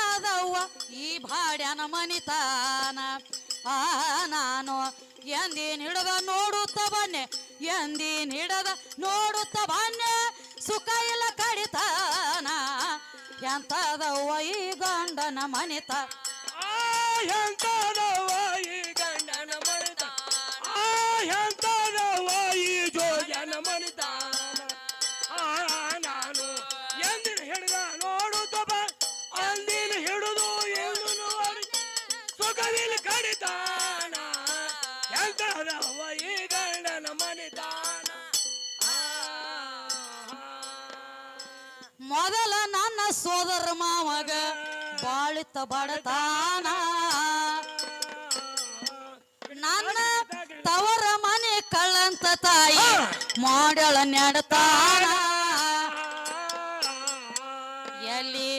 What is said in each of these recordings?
ಎಂತದವ್ವ ಈ ಭಾಡ್ಯನ ಮನಿತಾನ. ಆ, ನಾನು ಎಂದಿನ ಹಿಡದ ನೋಡುತ್ತ ಬನ್ನೆ ಎಂದಿನ ಹಿಡದ ನೋಡುತ್ತ ಬನ್ನೆ, ಸುಖ ಇಲ್ಲ ಕಡಿತಾನ. ಎಂತದವ್ವ ಈ ಗಂಡನ ಮನಿತ? ಎಂತದವ್ವ ಈ ಸೋದರ ಮಾವಾಗ ಬಾಳಿತ ಬಡತಾನ. ನನ್ನ ತವರ ಮನೆ ಕಳ್ಳಂತ ತಾಯಿ ಮಾಡಳ ನೆಡತಾನ ಎಲ್ಲಿ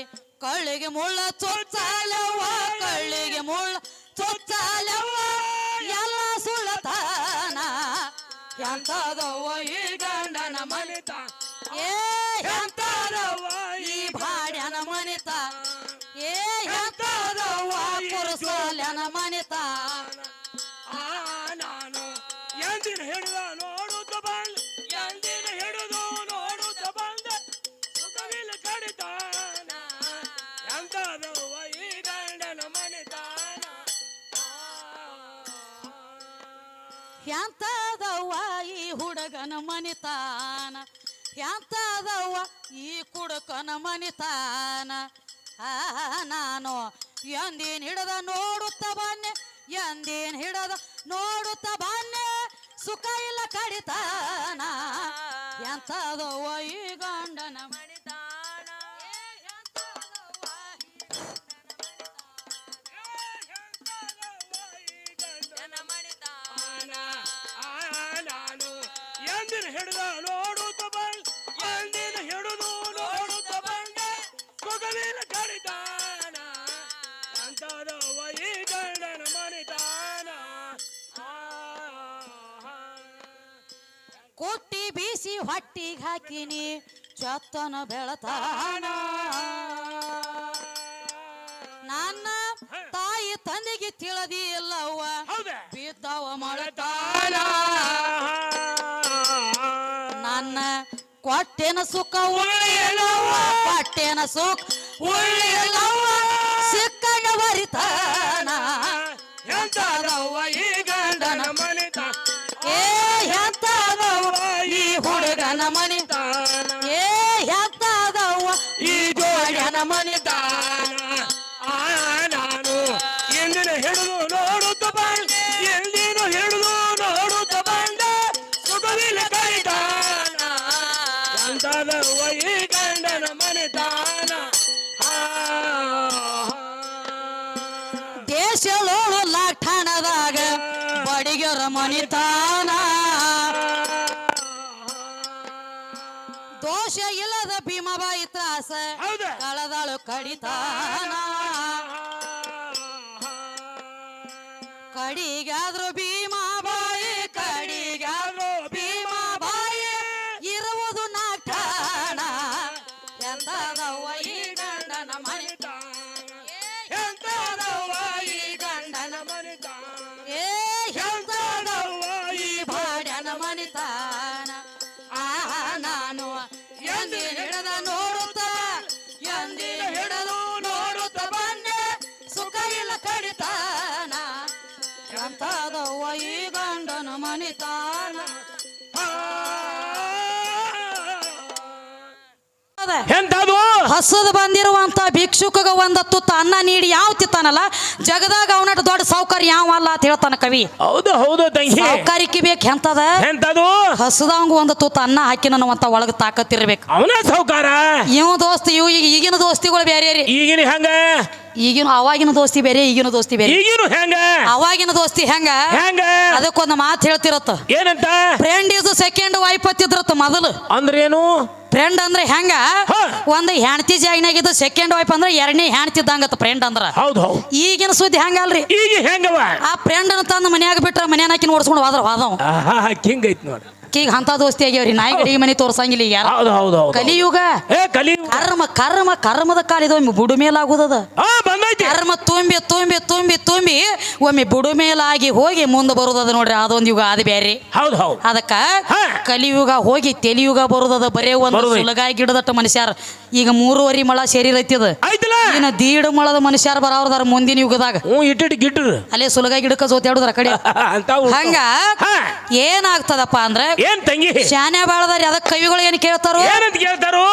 ಕಳ್ಳಿಗೆ ಮುಳ್ಳ ಚೊಚ್ಚಾಲವ್ವ ಕಳ್ಳಿಗೆ ಮುಳ್ಳ ಚೊಚ್ಚಾಲವ್ವ ಎಲ್ಲ ಸುಳ್ಳತಾನ. ಎಂತದವ್ವ ಈ ಗಂಡನ ಮಲಿತ ಏ ಎಂತದವ್ವ? ಮನಿತ ಆ, ನಾನು ಎಂದಿನ ಹಿಡಿದ ನೋಡುತ್ತ ಬಂದ. ಎಂದಿನ ಹಿಡಿದು ನೋಡುತ್ತ ಬಂದ. ಸುಖವಿಲ್ಲ ಕಡಿತಾನ ಎಂತದವ್ವ ಈ ಗಂಡನ ಮನಿತಾನ ಎಂತದವ್ವ ಈ ಹುಡುಗನ ಮನಿತಾನ ಎಂತದವ್ವ ಈ ಕುಡುಕನ ಮನಿತಾನ ಆ, ನಾನು ಎಂದಿನ ಹಿಡದ ನೋಡುತ್ತ ಬನ್ನೆ ಎಂದೇನ್ ಹಿಡದ ನೋಡುತ್ತ ಬನ್ನೆ ಸುಖ ಇಲ್ಲ ಕಡಿತಾನ. ಎಂತದೋ ಈ ಗಂಡನ ಬೀಸಿ ಹೊಟ್ಟಿಗೆ ಹಾಕಿನಿ ಚತ್ತನ ಬೆಳತಾನ. ನನ್ನ ತಾಯಿ ತಂದೆಗೆ ತಿಳಿದಿಲ್ಲವ್ವ ಹೌದಾ? ಬಿದ್ದವ ಮಳತಾನ ನನ್ನ ಕೊಟ್ಟೆನ ಸುಖ ಉಳಿಯಲವ್ವ ಕೊಟ್ಟೆನ ಸುಖ ಉಳಿಯಲವ್ವ ಸಿಕ್ಕನ ಬರಿತಾನ. ಎಂತಾದವ ಈ ಗಂಡನ ಮನಿತಾನ ಏ ಎಂತದವ್ವ ಈ ಹುಡುಗನ ಮನೆ? ಮನಿತಾನ ದೋಷ ಇಲ್ಲದ ಭೀಮಬಾಯಿ ತ್ರಾಸ ಕಳದಾಳು ಕಡಿತಾನ. ಕಡಿಗಾದ್ರು ತಾ ಎಂತದು ಹಸದ ಬಂದಿರುವಂತ ಭಿಕ್ಷುಕಗ ಒಂದ ತುತ್ತ ಅನ್ನ ನೀಡಿ ಯಾವ ತಿತ್ತಾನಲ್ಲ ಜಗದಾಗ ಅವನಟ ದೊಡ್ಡ ಸಾವುಕಾರ ಯಾವ ಅಲ್ಲ ಅಂತ ಹೇಳ್ತಾನ ಕವಿ. ಹೌದು ಹೌದು ತಂಗಿ. ಸಾವುಕಾರಿಕೆ ಬೇಕು ಎಂತದ? ಎಂತದು ಹಸದವಂಗ ಒಂದು ತುತ್ತ ಅನ್ನ ಹಾಕಿ ನನ್ನವಂತ ಒಳಗ ತಾಕತ್ತಿರ್ಬೇಕು. ಅವನ ಸೌಕಾರ ಇವ ದೋಸ್ತಿ ಇವು ಈಗ ಈಗಿನ ದೋಸ್ತಿಗಳು ಬೇರೆ ರೀ. ಈಗಿನ ಹೆಂಗ? ಈಗಿನ ಅವಾಗಿನ ದೋಸ್ತಿ ಬೇರೆ ಈಗಿನ ದೋಸ್ತಿ ಬೇರೆ. ಈಗಿನ ಹೆಂಗ? ಅವಾಗಿನ ದೋಸ್ತಿ ಹೆಂಗ? ಹೆಂಗ? ಅದಕ್ಕೊಂದು ಮಾತು ಹೇಳ್ತಿರತ್ತ. ಏನಂತ? ಫ್ರೆಂಡ್ ಇದು ಸೆಕೆಂಡ್ ವೈಫ್ ಹತ್ತಿದ್ರತ್ತ ಮೊದಲು. ಅಂದ್ರೇನು? ಫ್ರೆಂಡ್ ಅಂದ್ರೆ ಹೆಂಗ. ಒಂದು ಹೆಣ್ತಿ ಜಾಗಿನಾಗಿದ್ದು ಸೆಕೆಂಡ್ ವೈಫ್ ಅಂದ್ರೆ ಎರಡನೇ ಹೆಣ್ತಿದ್ದಂಗತ್ತ ಫ್ರೆಂಡ್ ಅಂದ್ರ. ಹೌದು ಹೌದು. ಈಗಿನ ಸುದ್ದಿ ಹಂಗಲ್ರಿ? ಈಗ ಹೆಂಗವ? ಆ ಫ್ರೆಂಡ್ ತಂದು ಮನ್ಯಾಗ ಬಿಟ್ರ ಮನ್ಯಾನ ಹಾಕಿ ನೋಡ್ಸ್ಕೊಂಡು ಹೋದ್ರ ಹೋದವ್. ಐತ್ ನೋಡ. ಈಗ ಅಂತ ದೋಸ್ತಿ ಆಗ್ಯಾವ್ರಿ. ನಾಯಿ ಗಡಿ ಮನೆ ತೋರ್ಸಂಗಿಲ್ಲ ಈಗ ಯಾರು. ಹೌದು ಹೌದು ಹೌದು. ಕಲಿಯುಗ. ಏ ಕಲಿ ಕರ್ಮ ಕರ್ಮ ಕರ್ಮದ ಕಾಲಿದ ಒಮ್ಮೆ ಬುಡು ಮೇಲಾಗುದದ ಹಾ ಬಂದೈತಿ. ಕರ್ಮ ತುಂಬಿ ತುಂಬಿ ತುಂಬಿ ತುಂಬಿ ಒಮ್ಮೆ ಬುಡು ಮೇಲಾಗಿ ಹೋಗಿ ಮುಂದೆ ಬರುದದ ನೋಡ್ರಿ. ಅದೊಂದು ಯುಗ ಅದು ಬೇರೆ ಹೌದು ಹೌದು. ಅದಕ್ಕ ಹಾ. ಕಲಿಯುಗ ಹೋಗಿ ತೆಲಿಯುಗ ಬರುದದ. ಬರೇ ಒಂದು ಬರುದೈತಿ. ಸುಲಗಾಯಿ ಗಿಡದಟ್ಟ ಮನುಷ್ಯಾರ. ಈಗ ಮೂರುವರಿ ಮಳ ಸೇರಿರೈತಿದ ಆಯ್ತಲ್ಲ. ಇನ್ನ ದೀಡ್ ಮಳದ ಮನುಷ್ಯಾರ ಬರಾವ್ರದಾರ ಮುಂದಿನ ಯುಗದಾಗ. ಹ್ಞೂ ಇಟ್ಟಿಟ್ಟು ಗಿಟ್ರು ಅಲ್ಲೇ ಸುಲಗಾಯಿ ಗಿಡಕ್ಕ ಜೋತಾಡುದ್ರ ಕಡೆ. ಅಂತ ಹಂಗ ಹಾ. ಏನಾಗ್ತದಪ್ಪ ಅಂದ್ರೆ ಏನ್ ತಂಗಿ? ಶಾನೆ ಬಾಳದಾರಿ ಅದಕ್ಕೆ ಕವಿಗಳು ಏನ್ ಕೇಳ್ತಾರೋ? ಏನಂತ ಕೇಳ್ತಾರು?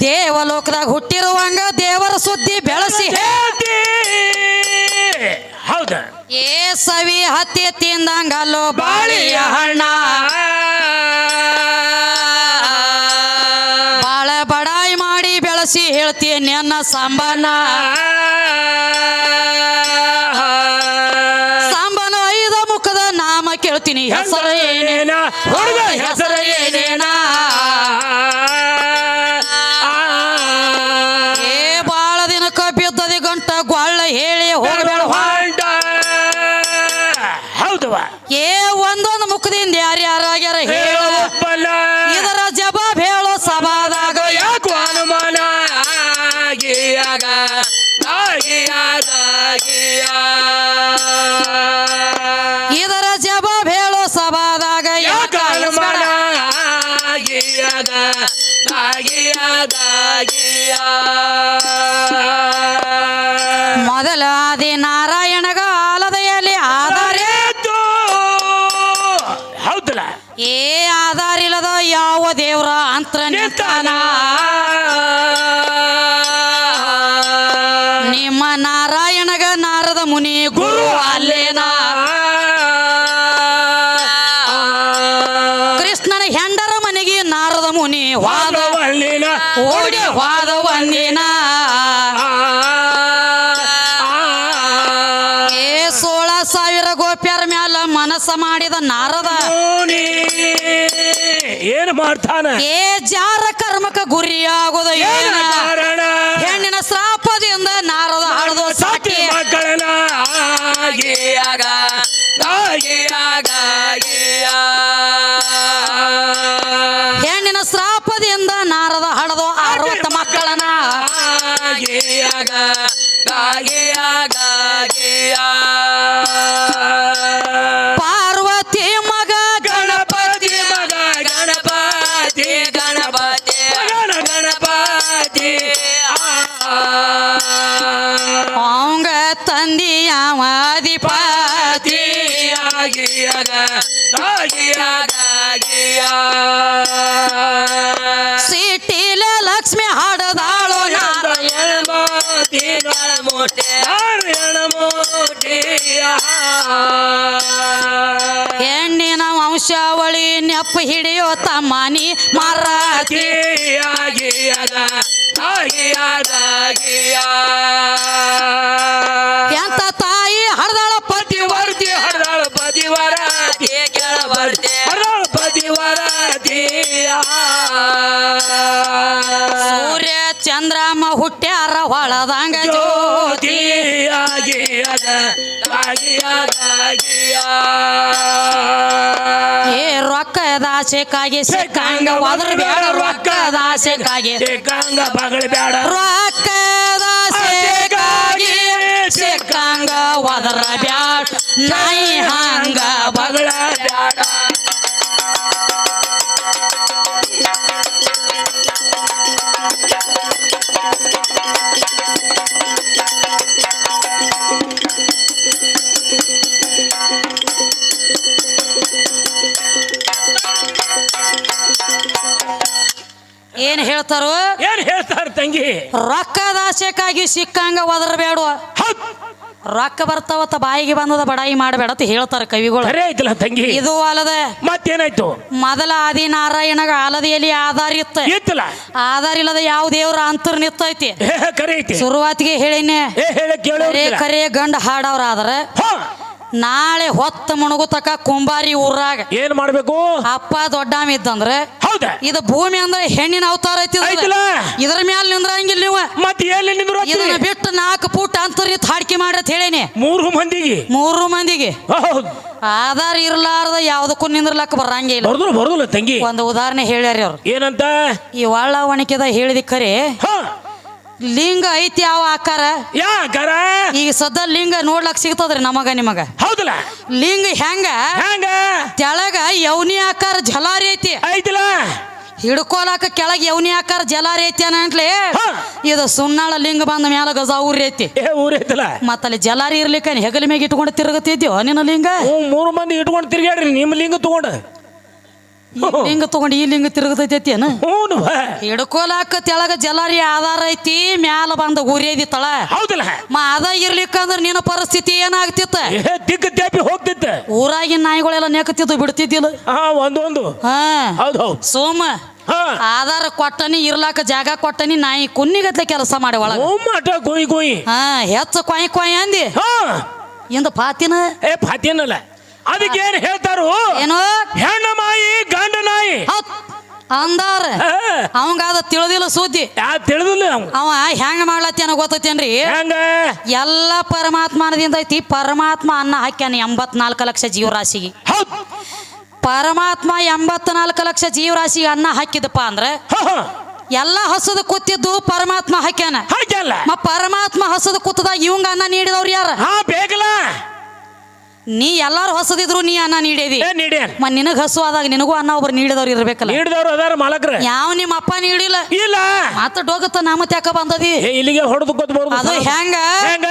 ದೇವಲೋಕದಾಗ ಹುಟ್ಟಿರುವಂಗ ದೇವರ ಸುದ್ದಿ ಬೆಳೆಸಿ. ಹೇಳ್ತಿ. ಹೌದ? ಏ ಸವಿ ಹತ್ತಿ ತಿಂದಂಗಲ್ಲೋ ಬಾಳಿಯ ಹಣ್ಣ. ಬಾಳ ಬಡಾಯಿ ಮಾಡಿ ಬೆಳೆಸಿ ಹೇಳ್ತೀನಿ ಅನ್ನ ಸಾಂಬಾನ ಸಂಬನ. ಕೇಳ್ತೀನಿ ಹೆಸರು ಏನೇನ ಹುಡುಗ ಹೆಸರು ಯಾವ ದೇವರ ಅಂತ್ರ ನಿಂತಾನ? ನಿಮ್ಮ ನಾರಾಯಣಗ ನಾರದ ಮುನಿ ಗುರು ಅಲ್ಲೇನ? ಕೃಷ್ಣನ ಹೆಂಡರ ಮನೆಗೆ ನಾರದ ಮುನಿ ವಾದ ಓಡಿ ವಾದ ಏನ್ ಮಾಡ್ತಾನ? ಏ ಜಾರ ಕರ್ಮಕ ಗುರಿಯಾಗೋದು ಏನ ಕಾರಣ? ಹೆಣ್ಣಿನ ಶ್ರಾಪದಿಂದ ನಾರದ ಹಳದು ಸಾಕಿ ಮಕ್ಕಳನ ಆಗಿಯಾಗ ಆಗಿಯಾಗ ಹೆಣ್ಣಿನ ಶ್ರಾಪದಿಂದ ನಾರದ ಹಳದು ಅರವತ್ತು ಮಕ್ಕಳನ ಆಗಿಯಾಗ ಆಗಿಯಾಗ ಪಾರ್ವತಿ ಹೆಣ್ಣಿನ ವಂಶಾವಳಿ ನೆಪ್ಪ ಹಿಡಿಯೋ ತಮ್ಮನಿ ಮಾರಾತಿ ಎಂತ ತಾಯಿ ಹರದಾಳ ಪತಿ ವರ್ತಿ ಹರದಾಳ ಪತಿವರಾತಿ ಹರದಾಳ ಪತಿವರಾತಿ ಸೂರ್ಯ ಚಂದ್ರಮ್ಮ ಹುಟ್ಟ್ಯಾರ ಹೊಳದಂಗ ಜ್ಯೋತಿ ಏ ರೊಕ್ಕದ ಆಸೆಕಾಗಿ ಸಿಕ್ಕಂಗ ಒದ್ರ ಬೇಡ ರೊಕ್ಕದ ಆಸೆಕಾಗಿ ಸಿಕ್ಕಂಗ ಬಗಳ ಬೇಡ ರೊಕ್ಕದ ಆಸೆಕಾಗಿ ಸಿಕ್ಕಂಗ ಒದ್ರ ಬ್ಯಾಡ. ನಾಯಿ ಹಂಗ ಬಗಳ ಬಗಳ ಏನ್ ಹೇಳ್ತಾರೋ? ಏನ್ ಹೇಳ್ತಾರ ತಂಗಿ? ರೊಕ್ಕದ ಆಸೆಕ್ಕಾಗಿ ಸಿಕ್ಕಂಗ ಒದರ ಬೇಡ ಹೌದ್. ರೊಕ್ಕ ಬರ್ತಾವತ್ತ ಬಾಯಿಗೆ ಬಂದದ ಬಡಾಯಿ ಮಾಡಬೇಡ ಅಂತ ಹೇಳ್ತಾರ ಕವಿಗಳು. ಐತಲ್ಲ ತಂಗಿ. ಇದು ಅಲ್ಲದೆ ಮತ್ತೇನಾಯ್ತು? ಮೊದಲ ಆದಿ ನಾರಾಯಣಗ ಆಲದಿಯಲ್ಲಿ ಆಧಾರ ಇತ್ತ. ಇತ್ತಲ್ಲ? ಆಧಾರ ಇಲ್ಲದ ಯಾವ ದೇವ್ರ ಅಂತರ್ ನಿತ್ತೈತಿ? ಏ ಕರೆ ಐತಿ. ಶುರುವಾತಿಗೆ ಹೇಳಿನೇ ಕರೆ ಗಂಡ ಹಾಡವ್ರ ಆದ್ರ. ನಾಳೆ ಹೊತ್ತ ಮುಣಗುತಕ ಕುಂಬಾರಿ ಊರಾಗ. ಏನ್ ಮಾಡ್ಬೇಕು? ಅಪ್ಪ ದೊಡ್ಡಾಮ ಇದ್ದಂದ್ರೆ ಹೌದ್? ಇದು ಭೂಮಿ ಅಂದ್ರೆ ಹೆಣ್ಣಿನ ಅವತಾರ ಐತಿ ಇದು. ಐತಿಲ್ಲ? ಇದ್ರ ಮ್ಯಾಲ ನಿಂದ್ರಂಗಿಲ್ಲ ನೀವು. ಮತ್ ಎಲ್ಲಿ ನಿಂದ್ರು ಇದನ್ನ ಬಿಟ್ಟು ನಾಲ್ಕು ಫೂಟ್ ಅಂತರ್ ನಿಂತ್ ಹಾಡ್ಕಿ ಮಾಡ್ರಿ ಅಂತ ಹೇಳೇನಿ. ಮೂರು ಮಂದಿಗೆ? ಮೂರು ಮಂದಿಗೆ. ಆಧಾರ್ ಆಧಾರ ಇರ್ಲಾರ್ದ ಯಾವ್ದಕ್ಕೂ ನಿಂದ್ರಲಕ್ಕ ಬರ್ದಲ್ಲ ತಂಗಿ. ಒಂದು ಉದಾಹರಣೆ ಹೇಳ್ಯಾರಿ ಅವ್ರು. ಏನಂತ? ಈ ಒಳ್ಳ ಒಣಕಿದ ಹೇಳಿದ ಖರೆ ಹ. ಲಿಂಗ ಐತಿ ಯಾವ ಆಕಾರ? ಯಾಕರ ಈಗ ಸದ್ದ ಲಿಂಗ ನೋಡ್ಲಕ್ ಸಿಗ್ತದ್ರಿ ನಮಗ ನಿಮಗ. ಹೌದಲ್ಲ? ಲಿಂಗ ಹೆಂಗ? ಹಂಗ? ತೆಳಗ ಯವ್ನಿ ಆಕಾರ ಜಲಾರಿ ಐತಿ. ಐತಿಲ್ಲ? ಹಿಡ್ಕೊಲಾಕ ಕೆಳಗ ಯವ್ನಿ ಆಕಾರ ಜಲಾರಿ ಐತಿ ಅಂತಲೇ. ಇದು ಸುಣ್ಣಾಳ ಲಿಂಗ ಬಂದ ಮ್ಯಾಲ ಗಜ ಊರಿ ಐತಿ. ಏ ಊರೈತಲ್ಲ ಮತ್ತಲ್ಲಿ ಜಲಾರಿ ಇರ್ಲಿಕ್ಕ ಹೆಗಲ ಮ್ಯಾಗ ಇಟ್ಕೊಂಡು ತಿರುಗತಿದ್ಯೋ ನಿನ್ನ ಲಿಂಗ? ಮೂರು ಮಂದಿ ಇಟ್ಕೊಂಡು ತಿರ್ಗಾಡ್ರಿ ನಿಮ್ಮ ಲಿಂಗ ತಗೊಂಡು. ಈ ಲಿಂಗ ತಗೊಂಡು ಈ ಲಿಂಗ ತಿರುಗತೈತಿ ಏನ? ಹ್ಞೂ ಹಿಡ್ಕೊಲಾಕ ತೆಳಗ ಜಲಾರಿ ಆಧಾರ ಐತಿ ಮ್ಯಾಲ ಬಂದ ಉರಿಯದಿ ತಳ ಹೌದಲ್ಲ. ಮ ಅದ ಇರ್ಲಿಕ್ಕಂದ್ರ ನಿನ್ನ ಪರಿಸ್ಥಿತಿ ಏನಾಗ್ತಿತ್ತ? ಏ ದಿಕ್ಕ ತ್ಯಾಪಿ ಹೋಗ್ತಿತ್ತ ಊರಾಗಿನ ನಾಯಿಗಳೆಲ್ಲ ನೆಕತಿದ್ದು ಬಿಡ್ತಿದ್ದಿಲ್ಲ. ಹಾ ಒಂದೊಂದು. ಹಾ. ಹೌದು ಹೌದು. ಸೋಮ ಹಾ. ಆಧಾರ ಕೊಟ್ಟನಿ ಇರ್ಲಾಕ ಜಾಗ ಕೊಟ್ಟನಿ ನಾಯಿ ಕುನ್ನಿಗತ್ಲೆ ಕೆಲಸ ಮಾಡಿ ಒಳಗ. ಓ ಹಾ ಹೆಚ್ಚ ಕೊಯ್ ಕೊಯ್ ಅಂದಿ. ಹಾ. ಇಂದ ಪಾತಿನ ಏ ಫಾತಿಯನ್ನಲ್ಲ ಅದಕ್ಕೆ ಏನ್ ಹೇಳ್ತಾರು? ಏನೋ? ಹೆಣ್ಣ ಮಾಯಿ ಗಂಡ ನಾಯಿ. ಅಂದಾರ. ಅವಂಗ ಅದ ತಿಳಿದಿಲ್ಲ ಸುದ್ದಿ. ತಿಳಿದಿಲ್ಲ ಅವ ಹೆಂಗ ಮಾಡ್ಲತ್ತೇನ ಗೊತ್ತೈತೇನ್ರಿ? ಹೆಂಗ? ಎಲ್ಲ ಪರಮಾತ್ಮನದಿಂದ ಐತಿ. ಪರಮಾತ್ಮ ಅನ್ನ ಹಾಕ್ಯಾನ ಎಂಬತ್ನಾಲ್ಕು ಲಕ್ಷ ಜೀವರಾಶಿಗೆ. ಪರಮಾತ್ಮ ಎಂಬತ್ನಾಲ್ಕು ಲಕ್ಷ ಜೀವರಾಶಿಗೆ ಅನ್ನ ಹಾಕಿದಪ್ಪ ಅಂದ್ರೆ ಎಲ್ಲ ಹಸದ ಕೂತಿದ್ದು ಪರಮಾತ್ಮ ಹಾಕ್ಯಾನ. ಪರಮಾತ್ಮ ಹಸದ ಕೂತದಾಗ ಇವಂಗ ಅನ್ನ ನೀಡಿದವ್ರು ಯಾರ? ನೀ ಎಲ್ಲಾರು ಹೊಸದಿದ್ರು ನೀ ಅನ್ನ ನೀಡೇದಿ. ಏ ಮ ನಿನಗ ಹಸು ಆದಾಗ ನಿನಗೂ ಅನ್ನ ಒಬ್ರು ನೀಡಿದವ್ರು ಇರ್ಬೇಕಲ್ಲ. ನೀಡಿದವ್ರು ಅದಾರ ಮಾಲಕ್ರ. ಯಾವ ನಿಮ್ಮ ಅಪ್ಪ ನೀಡಿಲ್ಲ. ಇಲ್ಲ. ಮತ್ತ ಡೋಗತ್ತ ನಾಮತ್ ಯಾಕ ಬಂದದಿ. ಏ ಇಲ್ಲಿಗೆ ಹೊಡೆದು ಅದು ಹೆಂಗ? ಹೆಂಗ?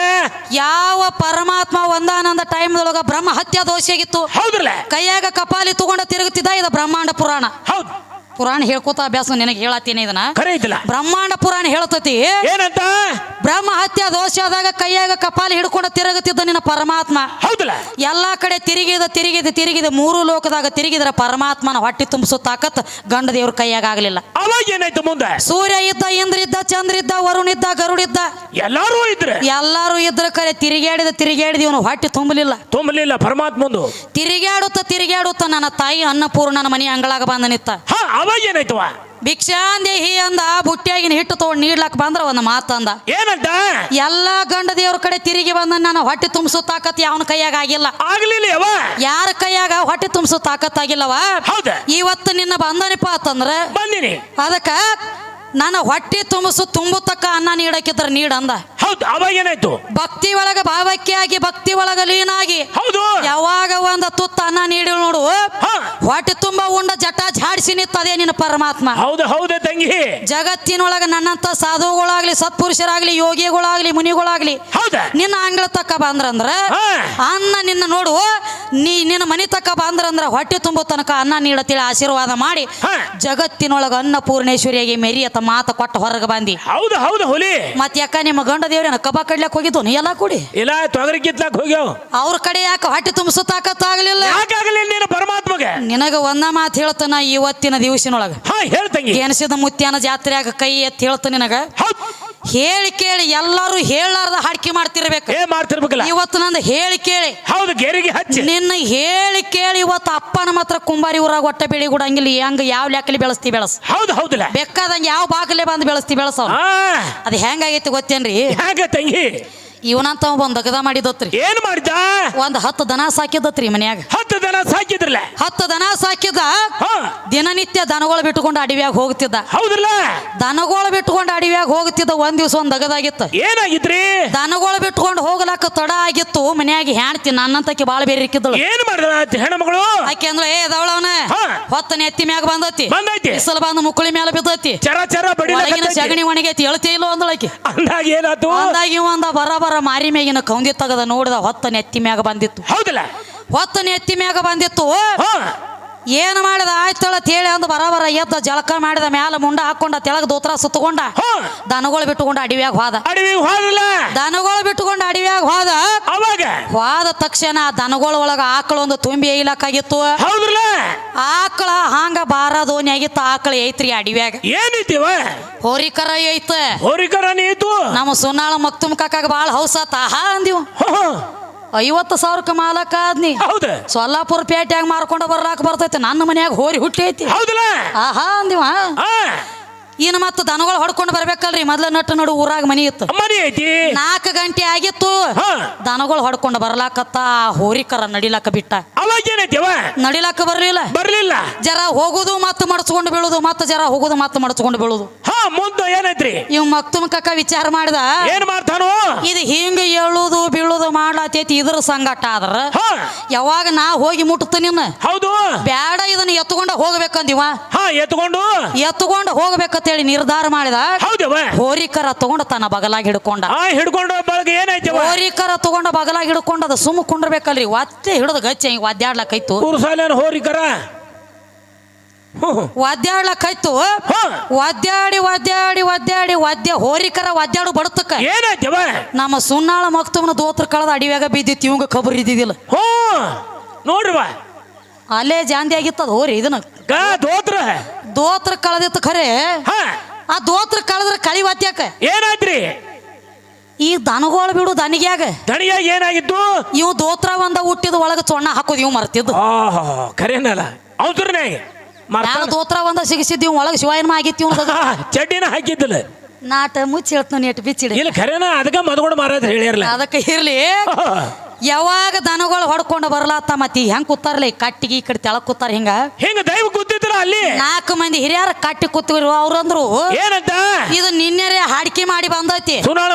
ಯಾವ ಪರಮಾತ್ಮ ಒಂದಾನಂದ ಟೈಮ್ದೊಳಗ ಬ್ರಹ್ಮ ಹತ್ಯಾ ದೋಷ ಆಗಿತ್ತು ಹೌದ್ರಲ್ಲ? ಕೈಯಾಗ ಕಪಾಲಿ ತಗೊಂಡ ತಿರುಗುತ್ತಿದ್ದ ಇದು ಬ್ರಹ್ಮಾಂಡ ಪುರಾಣ. ಹೌದ್. ಪುರಾಣ ಹೇಳ್ಕೊತ ಅಭ್ಯಾಸ ನಿನಗೆ ಹೇಳತ್ತೀನಿ ಇದನ್ನ. ಖರೆ ಐತಿಲ್ಲ ಬ್ರಹ್ಮಾಂಡ ಪುರಾಣ ಹೇಳ್ತತಿ. ಏನಂತ? ಬ್ರಹ್ಮ ಹತ್ಯಾ ದೋಷ ಆದಾಗ ಕೈಯಾಗ ಕಪಾಲ ಹಿಡ್ಕೊಂಡು ತಿರುಗುತ್ತಿದ್ದ ನಿನ್ನ ಪರಮಾತ್ಮ. ಹೌದಲ್ಲ. ಎಲ್ಲಾ ಕಡೆ ತಿರುಗಿದ ತಿರುಗಿದ ತಿರುಗಿದ ಮೂರು ಲೋಕದಾಗ ತಿರುಗಿದ್ರ ಪರಮಾತ್ಮನ ಹೊಟ್ಟಿ ತುಂಬಿಸೋ ತಾಕತ್ ಗಂಡ ದೇವ್ರ ಕೈಯಾಗ ಆಗ್ಲಿಲ್ಲ. ಅವಾಗ ಏನಾಯ್ತು ಮುಂದೆ? ಸೂರ್ಯ ಇದ್ದ ಇಂದ್ರ ಇದ್ದ ಚಂದ್ರ ಇದ್ದ ವರುಣ ಇದ್ದ ಗರುಡಿದ್ದ ಎಲ್ಲಾರು ಇದ್ರೆ? ಎಲ್ಲಾರು ಇದ್ರ ಕರೆ ತಿರುಗಾಡಿದ ತಿರುಗಾಡಿದ ಇವನು ಹೊಟ್ಟಿ ತುಂಬಲಿಲ್ಲ. ತುಂಬಲಿಲ್ಲ ಪರಮಾತ್ಮಂದು? ತಿರುಗಾಡುತ್ತ ತಿರುಗಾಡುತ್ತ ನನ್ನ ತಾಯಿ ಅನ್ನಪೂರ್ಣನ ಮನೆ ಅಂಗಳಾಗ ಬಂದ ನಿತ್ತ. ಅವಾಗ ಏನಾಯ್ತವ ಭಿಕ್ಷಾಂದೇಹಿ ಅಂದ ಬುಟ್ಟಿಯಾಗಿನ ಹಿಟ್ಟು ತಗೊಂಡು ನೀಡ್ಲಕ್ ಬಂದ್ರ ಒಂದು ಮಾತಂದ ಏನಂತ? ಎಲ್ಲ ಗಂಡ ದೇವ್ರ ಕಡೆ ತಿರುಗಿ ಬಂದ ನಾನು ಹೊಟ್ಟೆ ತುಂಬಿಸೋ ತಾಕತ್ ಯಾವನ ಕೈಯಾಗ ಆಗಿಲ್ಲ. ಆಗ್ಲಿಲ್ಲ ಯಾರ ಕೈಯಾಗ ಹೊಟ್ಟೆ ತುಂಬಿಸೋ ತಾಕತ್ ಆಗಿಲ್ಲವ ಹೌದ? ಇವತ್ತು ನಿನ್ನ ಬಂದನಿಪ್ಪ ಅಂತಂದ್ರ ಬಂದಿನಿ. ಅದಕ್ಕ ನನ್ನ ಹೊಟ್ಟೆ ತುಂಬಿಸು ತುಂಬುತ್ತಕ್ಕ ಅನ್ನ ನೀಡಕ್ಕಿದ್ರ ನೀಡಂದ ಹೌದು ಅವಾಗ ಏನಾಯ್ತು? ಭಕ್ತಿ ಒಳಗ ಭಾವಕ್ಕೆ ಆಗಿ ಭಕ್ತಿ ಒಳಗ ಲೀನಾಗಿ. ಹೌದು. ಯಾವಾಗ ಒಂದ ತುತ್ತ ಅನ್ನ ನೀಡಿ. ನೋಡು ಹೊಟ್ಟೆ ತುಂಬಾ ಉಂಡ ಜಟ ಜಾಡಿಸಿ ನಿತ್ತದೇ ನಿನ್ನ ಪರಮಾತ್ಮ. ಹೌದು ಹೌದು ತಂಗಿ. ಜಗತ್ತಿನೊಳಗ ನನ್ನಂತ ಸಾಧುಗಳಾಗ್ಲಿ ಸತ್ಪುರುಷರಾಗ್ಲಿ ಯೋಗಿಗಳಾಗ್ಲಿ ಮುನಿಗಳಾಗ್ಲಿ ಹೌದ. ನಿನ್ನ ಅಂಗಳ ತಕ್ಕ ಬಂದ್ರಂದ್ರ ಅನ್ನ ನಿನ್ನ ನೋಡು ನೀ ನಿನ್ನ ಮನೆ ತಕ್ಕ ಬಂದ್ರಂದ್ರ ಹೊಟ್ಟೆ ತುಂಬು ತನಕ ಅನ್ನ ನೀಡತಿಳಿ ಆಶೀರ್ವಾದ ಮಾಡಿ ಜಗತ್ತಿನೊಳಗ ಜಗತ್ತಿನೊಳಗ ಅನ್ನಪೂರ್ಣೇಶ್ವರಿಯಾಗಿ ಮೆರಿಯತ ಮಾತ ಕೊಟ್ಟ ಹೊರಗೆ ಬಂದಿ. ಹೌದು ಹೌದು ಹುಲಿ. ಮತ್ತೆ ಯಾಕ ನಿಮ್ಮ ಗಂಡ ದೇವ್ರೇನ ಕಬ ಕಡ್ಲಕ್ ಹೋಗಿದ್ದು? ನೀ ಎಲ್ಲ ಕೂಡಿ. ಇಲ್ಲ ತೊಗರಿ ಕಿತ್ಲಾಕ್ ಹೋಗ್ಯಾವ ಅವ್ರ ಕಡೆ ಯಾಕೆ ಹೊಟ್ಟೆ ತುಂಬಿಸೋ ತಾಕತ್ತಾಗ್ಲಿಲ್ಲ? ನೀನು ಪರಮಾತ್ಮಗೆ? ನಿನಗ ಒಂದ ಮಾತು ಹೇಳ್ತಾನ ಇವತ್ತಿನ ದಿವಸಿನೊಳಗ. ಹಾ ಹೇಳ್ತಂಗಿ ಗೆಣಸಿದ ಮುತ್ಯಾನ ಜಾತ್ರೆಯಾಗ ಕೈ ಎತ್ತಿ ಹೇಳ್ತ ನಿನಗ. ಹೌದ್. ಹೇಳಿ ಕೇಳಿ ಎಲ್ಲರೂ ಹೇಳಾರ್ದ ಹಾಡಿಕೆ ಮಾಡ್ತಿರ್ಬೇಕು. ಏ ಮಾಡ್ತಿರ್ಬೇಕಲ್ಲ. ಇವತ್ತು ನಂದು ಹೇಳಿ ಕೇಳಿ. ಹೌದು ಗೆರಿಗೆ ಹಚ್ಚಿ. ನಿನ್ನ ಹೇಳಿ ಕೇಳಿ ಇವತ್ತು ಅಪ್ಪನ ಮಾತ್ರ ಕುಂಬಾರಿ ಊರಾಗ ಒಟ್ಟ ಬೆಳಿ ಕೊಡಂಗಿಲ್ಲ ಹೆಂಗ್ ಯಾವ ಲೆಕ್ಕಲಿ ಬೆಳೆಸ್ತಿ ಬೆಳಸ್. ಹೌದು ಹೌದಿಲ್ಲ. ಬೇಕಾದಂಗೆ ಯಾವ ಬಾಗಲೇ ಬಂದು ಬೆಳೆಸ್ತಿ ಬೆಳಸ ಅದು ಹೆಂಗಾಗೈತಿ ಗೊತ್ತೇನ್ರಿ? ಹೆಂಗ ತಂಗಿ? ಇವನಂತ ಒಂದ್ ಅಗದ ಮಾಡಿದತ್ರಿ. ಏನ್ ಮಾಡಿದ? ಒಂದ್ ಹತ್ತು ದನ ಸಾಕಿದತ್ರಿ ಮನ್ಯಾಗ. ಹತ್ತು ದನ ಸಾಕಿದ್ರಲ್ಲ? ಹತ್ತು ದನ ಸಾಕಿದ ದಿನನಿತ್ಯ ದನಗಳು ಬಿಟ್ಕೊಂಡು ಅಡವ್ಯಾಗ ಹೋಗ್ತಿದ್ದ. ಹೌದಿಲ್ಲ ದನಗಳು ಬಿಟ್ಕೊಂಡು ಅಡವ್ಯಾಗ ಹೋಗ್ತಿದ್ದ ಒಂದ್ ದಿವಸ ಒಂದ್ ಅಗದಾಗಿತ್ತು ಏನಾಗಿದ್ರಿ ದನಗಳು ಬಿಟ್ಕೊಂಡು ಹೋಗ್ಲಾಕ ತಡ ಆಗಿತ್ತು ಮನ್ಯಾಗ ಹೆಣ್ತಿ ನನ್ನಂತಕ್ಕೆ ಬಾಳ ಬೇರೆ ಇಕ್ಕಿದ್ಳು ಏನ್ ಮಾಡಿದ ಹೆಣ್ಮಗಳು? ಆಕೆ ಅಂದ್ರೆ ಏ ಅದವಳವನ ಹತ್ತ ನೆತ್ತಿ ಮ್ಯಾಗ ಬಂದತಿ. ಬಂದೈತಿ. ಬಿಸಿಲು ಬಂದು ಮುಕ್ಕಳಿ ಮ್ಯಾಲ ಬಿದ್ದತಿ. ಚರ ಚರ ಬಡಿ ಸಗಣಿ ಒಣಗೈತಿ ಹೇಳ್ತಿ ಇಲ್ಲ ಅಂದಳಕಿ ಅಂದಾಗ ಏನಾಯ್ತು ಅಂದಾಗ ಇವ ಅಂದ ಬರ ಬರ ಮಾರಿ ಮ್ಯಾಗಿನ ಕೌಂದಿ ತಗದ ನೋಡಿದ ಹೊತ್ತ ನೆತ್ತಿ ಮ್ಯಾಗ ಬಂದಿತ್ತು. ಹೌದಲ್ಲ? ಹೊತ್ತ ನೆತ್ತಿ ಮ್ಯಾಗ ಬಂದಿತ್ತು. ಏನ್ ಮಾಡಿದ? ಆಯ್ತಳ ಹೇಳಿ ಅಂದ ಬರಬರ ಬರ ಎದ್ದ ಜಳಕ ಮಾಡಿದ ಮ್ಯಾಲ ಮುಂಡ ಹಾಕೊಂಡ ತೆಳಗ ದೋತ್ರ ಸುತ್ತಕೊಂಡ ದನಗಳು ಬಿಟ್ಟುಕೊಂಡು ಅಡಿವ್ಯಾಗ ಹೋದ. ದನಗಳು ಬಿಟ್ಟುಕೊಂಡು ಅಡಿವ್ಯಾಗ ಹೋದ. ಅವಾಗ? ಹೋದ ತಕ್ಷಣ ಆ ದನಗಳ ಒಳಗ ಆಕಳ ಒಂದು ತುಂಬಿ ಏಯ್ಲಕ್ಕಾಗಿತ್ತು. ಆಕಳ ಹಾಂಗ ಬಾರ ದೋಣಿ ಆಗಿತ್ತು ಆಕಳ ಐತ್ರಿ ಅಡವ್ಯಾಗ. ಏನೈತಿವ ಹೋರಿಕರ ಐತ ಹೋರಿಕರ ನಮ್ಮ ಸುನಾಳ ಮಕ್ತುಮ್ ಕಾಕಾಗ ಬಾಳ ಹೌಸಾತ ಹಾ ಅಂದಿವ್. ಐವತ್ತು ಸಾವಿರಕ್ಕೆ ಮಾಲಕ ಆದ್ನಿ. ಹೌದ. ಸೊಲ್ಲಾಪುರ ಪೇಟ್ಯಾಗ ಮಾರ್ಕೊಂಡು ಬರ್ಲಾಕ ಬರ್ತೈತಿ. ನನ್ನ ಮನ್ಯಾಗ ಹೋರಿ ಹುಟ್ಟೈತಿ. ಹೌದಲ್ಲ? ಆಹಾ ಅಂದಿವ. ಆ, ಇನ್ನು ಮತ್ತೆ ದನಗಳು ಹೊಡ್ಕೊಂಡು ಬರ್ಬೇಕಲ್ರಿ. ಮೊದ್ಲ ನಟ್ಟು ನಡು ಊರಾಗ ಮನಿ ಇತ್ತು. ಮರಿ ಐತಿ? ನಾಲ್ಕು ಗಂಟೆ ಆಗಿತ್ತು. ಹಾ. ದನಗಳು ಹೊಡ್ಕೊಂಡು ಬರ್ಲಾಕತ್ತ ಆ ಹೋರಿಕರ ನಡಿಲಾಕ ಬಿಟ್ಟ. ಅವಾಗ ಏನೈತಿ ಅವ ನಡಿಲಾಕ ಬರ್ಲಿಲ್ಲ. ಬರ್ಲಿಲ್ಲ. ಜರ ಹೋಗುದು ಮತ್ತೆ ಮಡಚ್ಕೊಂಡು ಬೀಳುದು ಮತ್ತೆ ಜರ ಹೋಗುದು ಮತ್ತೆ ಮಡಚ್ಕೊಂಡು ಬೀಳುದು. ಏನೈತ್ರಿ? ಇವ್ ಮಕ್ತುಮ್ ಕಕ್ಕ ವಿಚಾರ ಮಾಡ್ದ. ಏನ್ ಮಾಡ್ತಾನು? ಇದು ಹಿಂಗ ಏಳುದು ಬೀಳುದು ಮಾಡ್ಲಾತೈತಿ ಇದ್ರ ಸಂಗಟ ಆದ್ರ. ಹಾ. ಯಾವಾಗ ನಾ ಹೋಗಿ ಮುಟ್ತ ನಿನ್ನ? ಹೌದು. ಬ್ಯಾಡ ಇದನ್ನ ಎತ್ಕೊಂಡ ಹೋಗ್ಬೇಕಂದಿವ. ಹಾ ಎತ್ಕೊಂಡು? ಎತ್ಕೊಂಡು ಹೋಗ್ಬೇಕಂತೇಳಿ ನಿರ್ಧಾರ ಮಾಡಿದ. ಹೌದವ ಹೋರಿಕರ ತಗೊಂಡ ತನ್ನ ಬಗಲಾಗಿ ಹಿಡ್ಕೊಂಡ. ಆ ಹಿಡ್ಕೊಂಡು ಬಳಗ ಏನೈತಿ ಹೋರಿಕರ ತಗೊಂಡ ಬಗಲಾಗಿ ಹಿಡ್ಕೊಂಡ ಅದು ಸುಮ್ಮ ಕುಂಡ್ರಬೇಕಲ್ರಿ. ಒತ್ತೆ ಹಿಡಿದು ಗಚ್ಚ ಹಿಂಗ್ ಒದ್ದಾಡ್ಲಕ್ಕೈತು ಕುರುಸಾಲೇನು ಹೋರಿಕರ? ಹಾ ವಾದ್ಯಾಡಿ ವಾದ್ಯಾಡಿ ಒದ್ದಾಡಿ ವಾದ್ಯ ಹೋರಿಕರ ವಾದ್ಯಾಡು ಬಡತಕ್ಕ. ನಮ್ಮ ಸುನ್ನಾಳ ಮಕ್ತವನ ದೋತ್ರ ಕಳೆದ ಅಡಿವ್ಯಾಗ ಬಿದ್ದಿತ್ತು ಇವಂಗ ಖಬರ್ ಇದ್ದಿದ್ದಿಲ್ಲ. ನೋಡ್ರಿವ. ಅಲ್ಲೇ ಜಾಂದಿ ಆಗಿತ್ತ ಹೋರಿ ಇದನ್ನ. ದೋತ್ರ. ದೋತ್ರ ಕಳದಿತ್ತು ಖರೆ. ಹಾ. ಆ ದೋತ್ರ ಕಳದ್ರ ಕಳಿ ಒತ್ಯಾಕ ಏನಾಯ್ತ್ರಿ ಈ ದನಗೋಳ ಬಿಡು ದನಿಗ್ಯಾಗ. ದಣಿಯಾಗ ಏನಾಗಿತ್ತು ಇವು ದೋತ್ರ ಒಂದ ಹುಟ್ಟಿದ ಒಳಗ ಚೊಣ್ಣ ಹಾಕೋದು ಇವು ಮರ್ತಿದ್ದು. ಖರೇನಲ್ಲ ಖರೇನಲ್ಲ ಅವಸರನೇ ದೂತ್ರ ದೋತ್ರ ಒಂದ? ಸಿಗಿಸಿದ್ದೀವಿ ಒಳಗೆ ಶಿವಾಯನ ಆಗಿತ್ತೀವ್ ಚಡ್ಡಿನ ಹಾಕಿದ್ದಿಲ್ಲ. ನಾಟ ಮುಚ್ಚಿ ಹೇಳ್ತಾನ ನೆಟ್ ಬಿಚ್ಚಿಡಿ ಇಲ್ಲ ಖರೇನ ಅದಕ್ಕೆ ಮದ್ಗೊಂಡು ಮಾರಾದ ಹೇಳಿರಲ್ಲ ಅದಕ್ಕೆ ಇರ್ಲಿ. ಯಾವಾಗ ದನಗಳು ಹೊಡ್ಕೊಂಡು ಬರಲಾತ ಮತ್ತಿ ಹೆಂಗ್ ಕೂತಾರಲ್ಲ ಈ ಕಟ್ಟಿಗೆ ಈ ಕಡೆ ತೆಳಗ್ ಕೂತಾರ ಹಿಂಗ. ಹಿಂಗ ದೈವ ಗೊತ್ತಿದ್ರ ಅಲ್ಲಿ ನಾಲ್ಕು ಮಂದಿ ಹಿರಿಯರ ಕಟ್ಟಿ ಕೂತಿರು ಅವ್ರಂದ್ರು ಏನಂತ? ಇದು ನಿನ್ನೆ ಹಾಡಿಕೆ ಮಾಡಿ ಬಂದೈತಿ. ಸುನಾಳ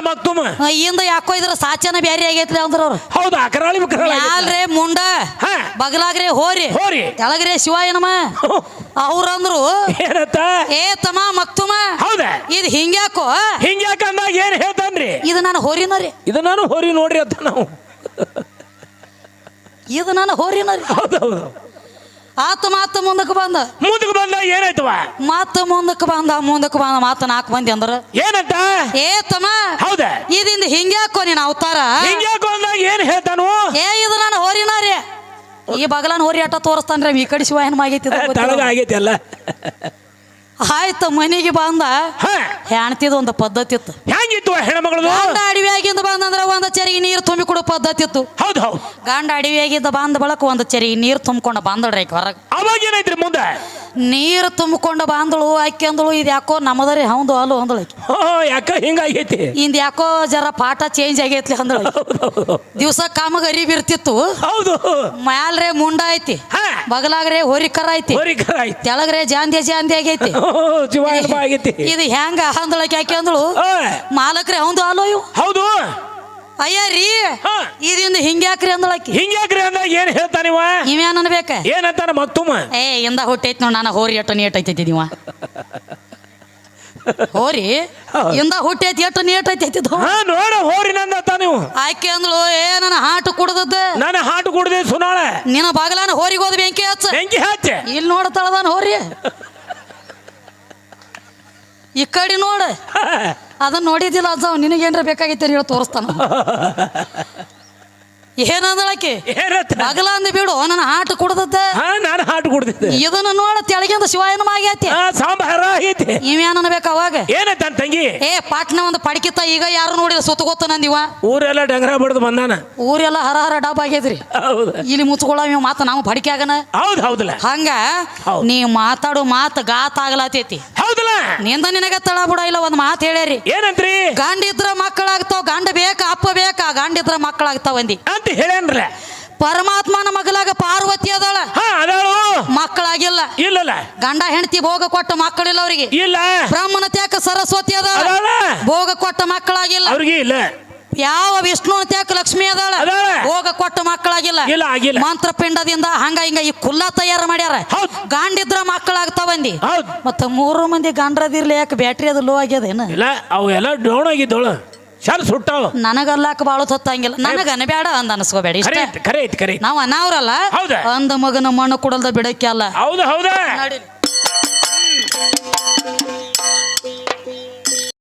ಇಂದ ಯಾಕೋ ಇದ್ರ ಸಾಚನ ಬ್ಯಾರಿ ಆಗೈತಿ ಅಂದ್ರ ಅವ್ರು. ಹೌದು ಅಕರಾಳಿ ಬಿಕರಾಳಿ ಮ್ಯಾಲ್ರೆ ಮುಂಡ. ಬಗಲಾಗ್ರೆ ಹೋರಿ. ಹೋರಿ. ಶಿವ ಏನಮ್ಮ ಅವ್ರಂದ್ರು ಏನಂತ? ಏ ತಮ್ಮ ಮಕ್ತುಮ ಹೌದ? ಇದು ಹಿಂಗ್ಯಾಕೋ? ಹಿಂಗ್ಯಾಕ ಅಂದಾಗ ಏನ್ ಹೇಳ್ತಾನ್ರಿ? ಇದು ನಾನು ಹೋರಿನ ರೀ ಇದು ನಾನು ಹೋರಿ ನೋಡ್ರಿ ಅಂತ ನಾವು. ಇದು ನಾನು ಹೋರಿನ ರೀ ಹೌದೌದು ಆತ ಮಾತ ಮುಂದಕ್ಕೆ ಬಂದ. ಮುಂದಕ್ಕೆ ಬಂದ ಏನಾಯ್ತವ? ಮಾತ ಮುಂದಕ್ಕೆ ಬಂದ ಮುಂದಕ್ಕೆ ಬಂದ ಮಾತ ನಾಲ್ಕು ಮಂದಿ ಅಂದ್ರ. ಏನಂತ? ಏ ತಮ್ಮ ಹೌದ ಇದಿಂದ ಹಿಂಗ್ಯಾಕೋ ನೀನ್ ಅವತಾರ? ಹಿಂಗ್ಯಾಕೋ ಅಂದಾಗ ಏನ್ ಹೇಳ್ತಾನು? ಏ ಇದು ನಾನು ಹೋರಿನ ರೀ ಈ ಬಗಲನ್ ಹೋರಿ ಆಟ ತೋರಿಸ್ತಾನ್ರಿ ಈ ಕಡೆ ಶಿವ ಏನ್ ಆಗೈತಿ ಅಲ್ಲ. ಆಯ್ತು ಮನೆಗೆ ಬಂದ. ಹೆಣ್ತಿದ ಒಂದು ಪದ್ಧತಿ ಇತ್ತು. ಹೆಂಗಿತ್ತು ಹೆಣ್ಮಗಳದು ಗಂಡ ಅಡವಿಯಾಗಿಂದ ಬಂದಂದ್ರ ಒಂದು ಚರಿಗೆ ನೀರು ತುಂಬಿ ಕೊಡೋ ಪದ್ಧತಿ ಇತ್ತು. ಹೌದು ಹೌದು. ಗಂಡ ಅಡವಿಯಾಗಿದ್ದ ಬಂದ ಬಳಕ ಒಂದು ಚರಿಗೆ ನೀರು ತುಂಬಿಕೊಂಡು ಬಂದಳ್ರಿ ಆಕಿ ಹೊರಗೆ. ಅವಾಗ ಏನೈತ್ರಿ ಮುಂದೆ? ನೀರು ತುಂಬಿಕೊಂಡು ಬಂದಳು ಆಕಿ ಅಂದಳು ಇದು ಯಾಕೋ ನಮ್ಮದರಿ ಹೌದು ಅಲ್ಲು ಅಂದಳು ಆಕಿ. ಹೋ ಯಾಕ ಹಿಂಗಾಗೈತಿ? ಇಂದ ಯಾಕೋ ಜರ ಪಾಠ ಚೇಂಜ್ ಆಗೈತ್ಲಿ ಅಂದಳು ದಿವಸ ಕಾಮ ದಿವ್ಸ ಕಾಮಗ ಅರಿಬಿ ಇರ್ತಿತ್ತು. ಹೌದು. ಮ್ಯಾಲ್ರೆ ಮುಂಡ ಐತಿ. ಹಾ. ಬಗಲಾಗ್ರೆ ಹೋರಿಕರ ಐತಿ. ಆಯ್ತು ತೆಳಗ್ರೆ ಜಾಂದಿ ಜಾಂದಿ ಆಗೈತಿ. ಆಗೈತಿ. ಇದು ಹೆಂಗ ಅಂದಳಕ್ಕೆ ಯಾಕೆ ಅಂದಳು? ಆ, ಮಾಲಕ್ರೆ ಹೌದು ಹಾಲು ಇವು. ಹೌದು. ಅಯ್ಯ ರೀ ಹಾ. ಇದರಿಂದ ಹಿಂಗ್ಯಾಕ್ರಿ ಅಂದಳಕಿ. ಹಿಂಗ್ಯಾಕ್ರಿ ಅಂದ ಏನ್ ಹೇಳ್ತಾನಿವ ಇವೇನ್ ಅನ್ಬೇಕ? ಏನಂತಾನ ಮತ್ತುಮ ಏ ಇಂದ ಹುಟ್ಟೈತಿ ನೋಡ್ ನಾನು ಹೋರಿ ಎಟ್ಟು ನೀಟ್ ಐತೈತಿ ನೀವ ಹೋರಿ. ಇಂದ ಹುಟ್ಟೈತಿ ಎಟ್ಟು ನೀಟ್ ಐತೈತಿ ಹಾ ನೋಡ ಹೋರಿ ನಂದ ನೀವು. ಆಕೆ ಅಂದ್ಳು ಏ ನನ್ನ ಹಾಟು ಕುಡ್ದದ್ದ. ನನ್ನ ಹಾಟು ಕುಡ್ದೆ ಸುನಾಳೆ. ನಿನ್ನ ಬಾಗಲಾನ ಹೋರಿಗೆ ಹೋದ ಬೆಂಕಿ ಹಚ್ಚ. ಬೆಂಕಿ ಹಚ್ಚೆ. ಇಲ್ಲಿ ನೋಡ್ತಾಳದಾನ ಹೋರಿ. ಈ ಕಡೆ ನೋಡ. ಅದನ್ನ ನೋಡಿದಿಲ್ಲ ಅಜ್ಜ ನಿನಗೇನ್ರ ಬೇಕಾಗೈತೆ ಹೇಳಿ ತೋರಿಸ್ತಾನ. ಏನಂದಳಕಿ? ಬಗಲ ಅಂದ ಬಿಡು ನನ್ನ ಹಾಟು ಕುಡ್ದತ್ತ ನಾನು ಹಾಟು ಕುಡ್ದಿದ್ದೆ. ಇದನ್ನ ನೋಡ ತೆಳಗಿಂದ ಶಿವಾಯನ ಆಗೈತಿ ಸಾಂಬಾರ ಆಗೈತಿ ನೀವೇನ ಅನ್ಬೇಕು ಅವಾಗ? ಏನಂತ ತಂಗಿ? ಏ ಪಾಟ್ನ ಒಂದು ಪಡಕಿತ್ತ ಈಗ ಯಾರು ನೋಡಿದ ಸುತ್ತ ಗೊತ್ತ ನಂದಿವ. ಊರೆಲ್ಲ ಡಂಗರ ಬಡ್ದು ಬಂದಾನ. ಊರೆಲ್ಲ ಹರ ಹರ ಡಬ್ ಆಗೈತ್ರಿ ಇಲ್ಲಿ ಮುಚ್ಕೊಳ್ಳೋ ಇವ್ ಮಾತ ನಾವು ಪಡಿಕೆ ಆಗನ? ಹೌದು ಹೌದಲ್ಲ. ಹಂಗ ನೀ ಮಾತಾಡು ಮಾತು ಗಾತ ಆಗ್ಲಾತೈತಿ. ಹೌದಲ್ಲ. ನಿಂದ ನಿನಗ ತಳ ಬಿಡ ಇಲ್ಲ ಒಂದು ಮಾತು ಹೇಳ್ಯಾರಿ. ಏನಂತ್ರಿ? ಗಂಡಿದ್ರ ಮಕ್ಕಳಾಗ್ತಾವ ಗಂಡ ಬೇಕಾ ಅಪ್ಪ ಬೇಕಾ ಗಂಡಿದ್ರ ಮಕ್ಕಳಾಗ್ತಾವ ಅಂದಿ. ಅಂತ ಹೇಳೇನ್ರ ಪರಮಾತ್ಮನ ಮಗಳಾಗ ಪಾರ್ವತಿ ಅದಾಳ. ಹಾ ಅದಾಳು. ಮಕ್ಕಳಾಗಿಲ್ಲ. ಇಲ್ಲಲ್ಲ. ಗಂಡ ಹೆಂಡತಿ ಭೋಗ ಕೊಟ್ಟ ಮಕ್ಕಳಿಲ್ಲ ಅವ್ರಿಗೆ. ಇಲ್ಲ. ಬ್ರಾಹ್ಮಣ ತ್ಯಾಕ ಸರಸ್ವತಿ ಅದಾಳ. ಅದಾಳ. ಭೋಗ ಕೊಟ್ಟ ಮಕ್ಕಳಾಗಿಲ್ಲ. ಅವ್ರಿಗೆ ಇಲ್ಲ. ಯಾವ ವಿಷ್ಣು ತ್ಯಾಕ ಲಕ್ಷ್ಮಿ ಅದಾಳ. ಅದಾಳ. ಭೋಗ ಕೊಟ್ಟ ಮಕ್ಕಳಾಗಿಲ್ಲ. ಇಲ್ಲ ಆಗಿಲ್ಲ. ಮಂತ್ರ ಪಿಂಡದಿಂದ ಹಂಗ ಹಿಂಗ ಈ ಕುಲ್ಲ ತಯಾರು ಮಾಡ್ಯಾರ. ಹೌದ್. ಗಂಡಿದ್ರ ಮಕ್ಕಳಾಗ್ತಾವಂದಿ ಹೌದು. ಮತ್ತ ಮೂರು ಮಂದಿ ಗಂಡ್ರದಿರ್ಲಿ ಯಾಕೆ ಬ್ಯಾಟ್ರಿ ಅದು ಲೋ ಆಗ್ಯದೇನು ಇಲ್ಲ ಅವೆಲ್ಲ ಡೌನ್ ಆಗಿದ್ದವಳು. ಶಾಲೆ ಸುಟ್ಟಾಳ. ನನಗಲ್ಲಾಕ ಬಾಳು ತೊತ್ತಂಗಿಲ್ಲ? ನನಗನ ಬೇಡ ಅಂದ ಅನಸ್ಕೋಬೇಡ ಇಷ್ಟ. ಕರೆ ಕರೆ ನಾವು ಅನಾವ್ರಲ್ಲ. ಅಂದ ಮಗನ ಮಣ್ಣು ಕೊಡಲ್ದ ಬಿಡಕ್ಕೆ ಅಲ್ಲ ಹೌದು. ಹೌದಾ